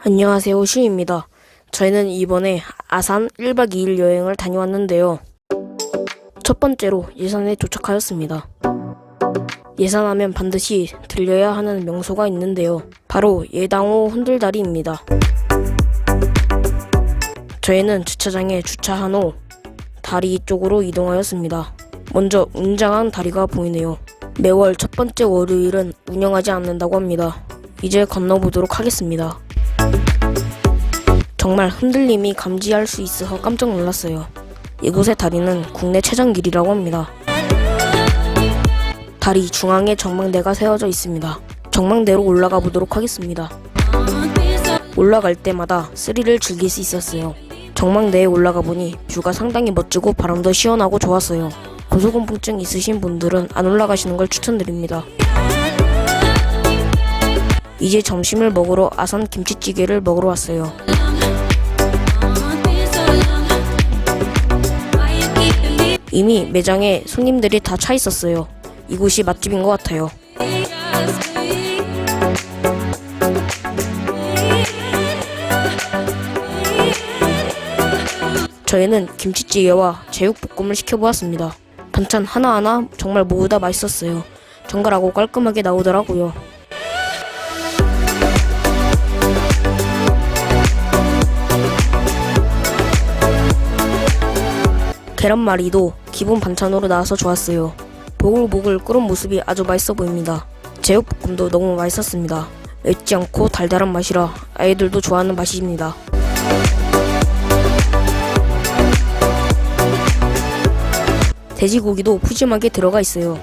안녕하세요, 슈입니다. 저희는 이번에 아산 1박 2일 여행을 다녀왔는데요. 첫 번째로 예산에 도착하였습니다. 예산하면 반드시 들려야 하는 명소가 있는데요. 바로 예당호 흔들다리입니다. 저희는 주차장에 주차한 후 다리 쪽으로 이동하였습니다. 먼저 웅장한 다리가 보이네요. 매월 첫 번째 월요일은 운영하지 않는다고 합니다. 이제 건너보도록 하겠습니다. 정말 흔들림이 감지할 수 있어서 깜짝 놀랐어요. 이곳의 다리는 국내 최장 길이라고 합니다. 다리 중앙에 전망대가 세워져 있습니다. 전망대로 올라가 보도록 하겠습니다. 올라갈 때마다 스릴을 즐길 수 있었어요. 전망대에 올라가 보니 뷰가 상당히 멋지고 바람도 시원하고 좋았어요. 고소공포증 있으신 분들은 안 올라가시는 걸 추천드립니다. 이제 점심을 먹으러 아산 김치찌개를 먹으러 왔어요. 이미 매장에 손님들이 다 차 있었어요. 이곳이 맛집인 것 같아요. 저희는 김치찌개와 제육볶음을 시켜보았습니다. 반찬 하나하나 정말 모두 다 맛있었어요. 정갈하고 깔끔하게 나오더라고요. 계란말이도 기본 반찬으로 나와서 좋았어요. 보글보글 끓은 모습이 아주 맛있어 보입니다. 제육볶음도 너무 맛있었습니다. 맵지 않고 달달한 맛이라 아이들도 좋아하는 맛입니다. 돼지고기도 푸짐하게 들어가 있어요.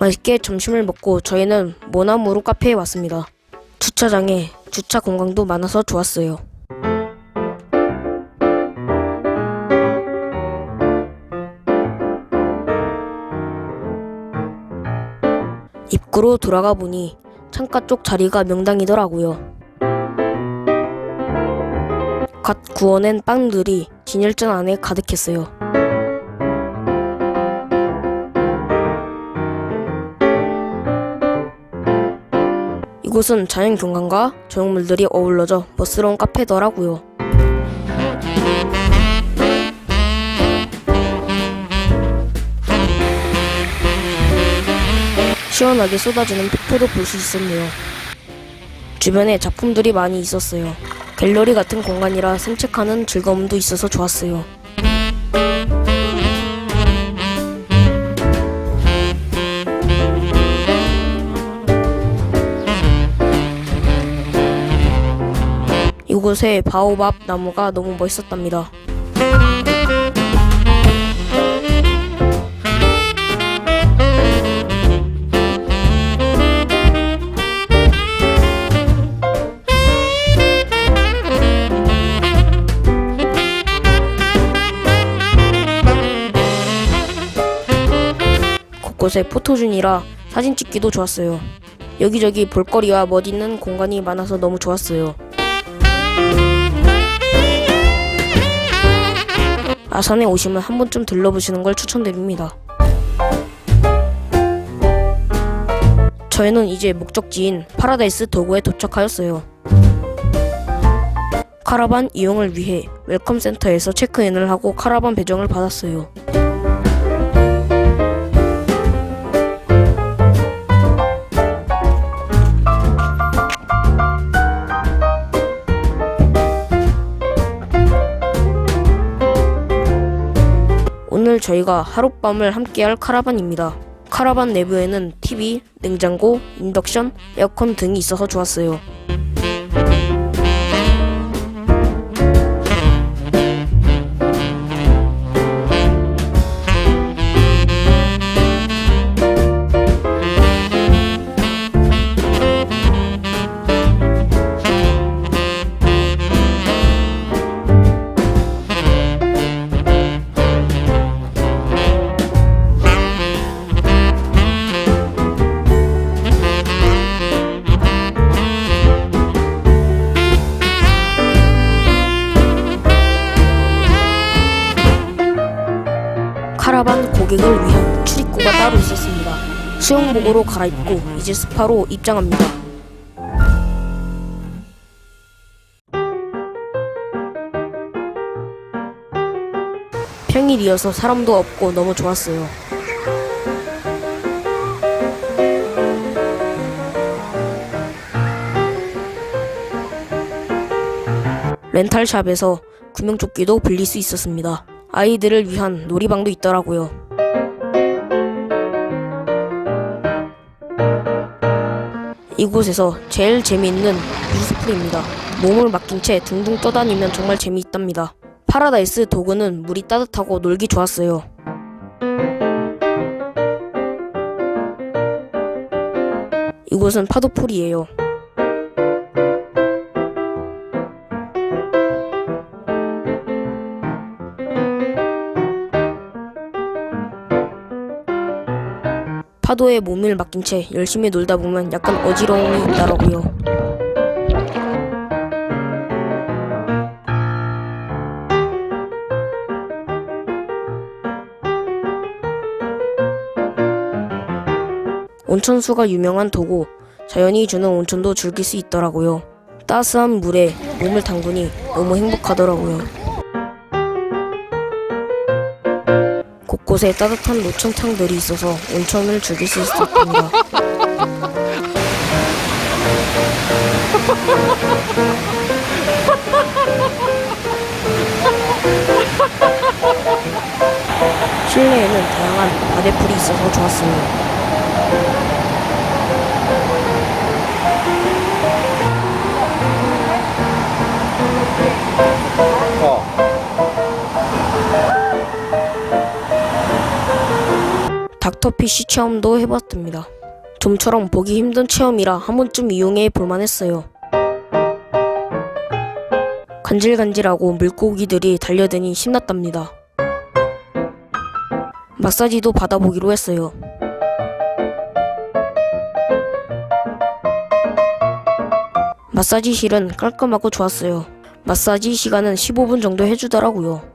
맛있게 점심을 먹고 저희는 모나무루 카페에 왔습니다. 주차장에 주차 공간도 많아서 좋았어요. 입구로 돌아가 보니 창가 쪽 자리가 명당이더라고요. 갓 구워낸 빵들이 진열장 안에 가득했어요. 이곳은 자연 경관과 조형물들이 어우러져 멋스러운 카페더라고요. 시원하게 쏟아지는 폭포도 볼 수 있었네요. 주변에 작품들이 많이 있었어요. 갤러리 같은 공간이라 산책하는 즐거움도 있어서 좋았어요. 곳에 바오밥 나무가 너무 멋있었답니다. 곳곳에 포토존이라 사진 찍기도 좋았어요. 여기저기 볼거리와 멋있는 공간이 많아서 너무 좋았어요. 아산에 오시면 한 번쯤 들러보시는 걸 추천드립니다. 저희는 이제 목적지인 파라다이스 도구에 도착하였어요. 카라반 이용을 위해 웰컴 센터에서 체크인을 하고 카라반 배정을 받았어요. 저희가 하룻밤을 함께할 카라반입니다. 카라반 내부에는 TV, 냉장고, 인덕션, 에어컨 등이 있어서 좋았어요. 따로 있었습니다. 수영복으로 갈아입고 이제 스파로 입장합니다. 평일이어서 사람도 없고 너무 좋았어요. 렌탈샵에서 구명조끼도 빌릴 수 있었습니다. 아이들을 위한 놀이방도 있더라고요. 이곳에서 제일 재미있는 유스풀입니다. 몸을 맡긴 채 둥둥 떠다니면 정말 재미있답니다. 파라다이스 도구는 물이 따뜻하고 놀기 좋았어요. 이곳은 파도풀이에요. 파도에 몸을 맡긴 채 열심히 놀다 보면 약간 어지러움이 있더라고요. 온천수가 유명한 도고 자연이 주는 온천도 즐길 수 있더라고요. 따스한 물에 몸을 담그니 너무 행복하더라고요. 곳곳에 따뜻한 노천탕들이 있어서 온천을 즐길 수 있었습니다. 실내에는 다양한 바데풀이 있어서 좋았어요. 닥터피쉬 체험도 해봤습니다. 좀처럼 보기 힘든 체험이라 한 번쯤 이용해 볼만 했어요. 간질간질하고 물고기들이 달려드니 신났답니다. 마사지도 받아보기로 했어요. 마사지실은 깔끔하고 좋았어요. 마사지 시간은 15분 정도 해주더라고요.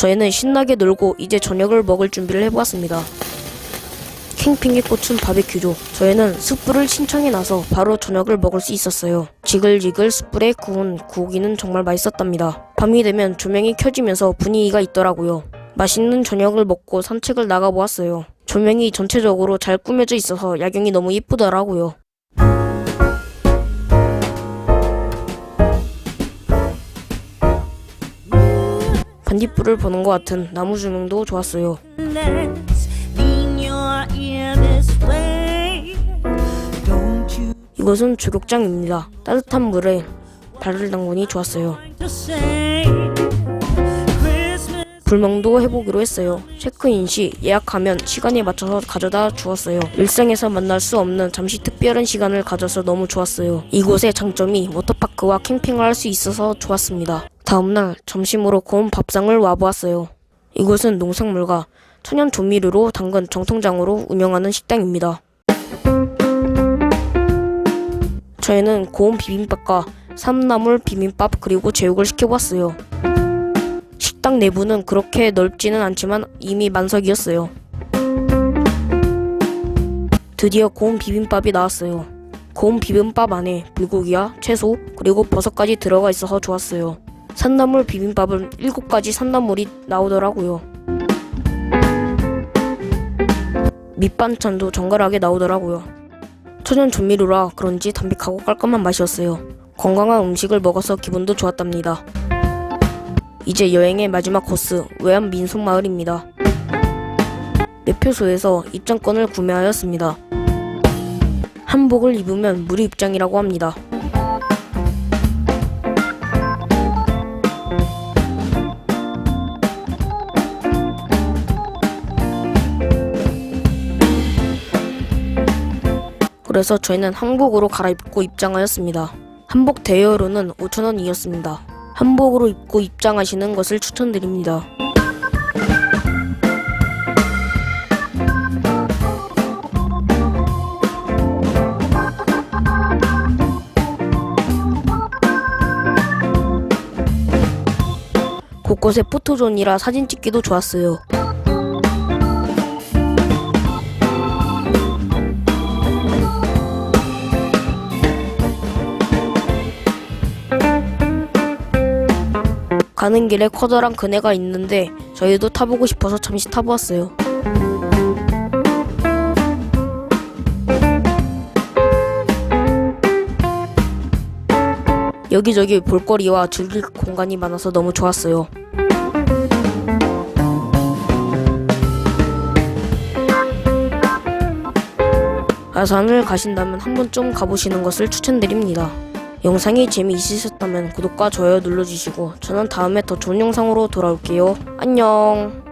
저희는 신나게 놀고 이제 저녁을 먹을 준비를 해보았습니다. 캠핑에 꽂힌 바베큐죠. 저희는 숯불을 신청해 나서 바로 저녁을 먹을 수 있었어요. 지글지글 숯불에 구운 고기는 정말 맛있었답니다. 밤이 되면 조명이 켜지면서 분위기가 있더라고요. 맛있는 저녁을 먹고 산책을 나가보았어요. 조명이 전체적으로 잘 꾸며져 있어서 야경이 너무 이쁘더라고요. 반딧불을 보는 것 같은 나무 조명도 좋았어요. 이곳은 조격장입니다. 따뜻한 물에 발을 담그니 좋았어요. 불멍도 해보기로 했어요. 체크인 시 예약하면 시간에 맞춰서 가져다 주었어요. 일상에서 만날 수 없는 잠시 특별한 시간을 가져서 너무 좋았어요. 이곳의 장점이 워터파크와 캠핑을 할 수 있어서 좋았습니다. 다음날 점심으로 고운 밥상을 와보았어요. 이곳은 농산물과 천연 조미료로 담근 정통장으로 운영하는 식당입니다. 저희는 고운 비빔밥과 삼나물 비빔밥 그리고 제육을 시켜봤어요. 식당 내부는 그렇게 넓지는 않지만 이미 만석이었어요. 드디어 고운 비빔밥이 나왔어요. 고운 비빔밥 안에 불고기와 채소 그리고 버섯까지 들어가 있어서 좋았어요. 산나물 비빔밥은 7가지 산나물이 나오더라고요. 밑반찬도 정갈하게 나오더라고요. 천연 조미료라 그런지 담백하고 깔끔한 맛이었어요. 건강한 음식을 먹어서 기분도 좋았답니다. 이제 여행의 마지막 코스 외암 민속마을입니다. 매표소에서 입장권을 구매하였습니다. 한복을 입으면 무료 입장이라고 합니다. 그래서 저희는 한복으로 갈아입고 입장하였습니다. 한복 대여료는 5,000원이었습니다. 한복으로 입고 입장하시는 것을 추천드립니다. 곳곳에 포토존이라 사진 찍기도 좋았어요. 가는 길에 커다란 그네가 있는데 저희도 타보고 싶어서 잠시 타보았어요. 여기저기 볼거리와 즐길 공간이 많아서 너무 좋았어요. 아산을 가신다면 한 번쯤 가보시는 것을 추천드립니다. 영상이 재미있으셨다면 구독과 좋아요 눌러주시고 저는 다음에 더 좋은 영상으로 돌아올게요. 안녕.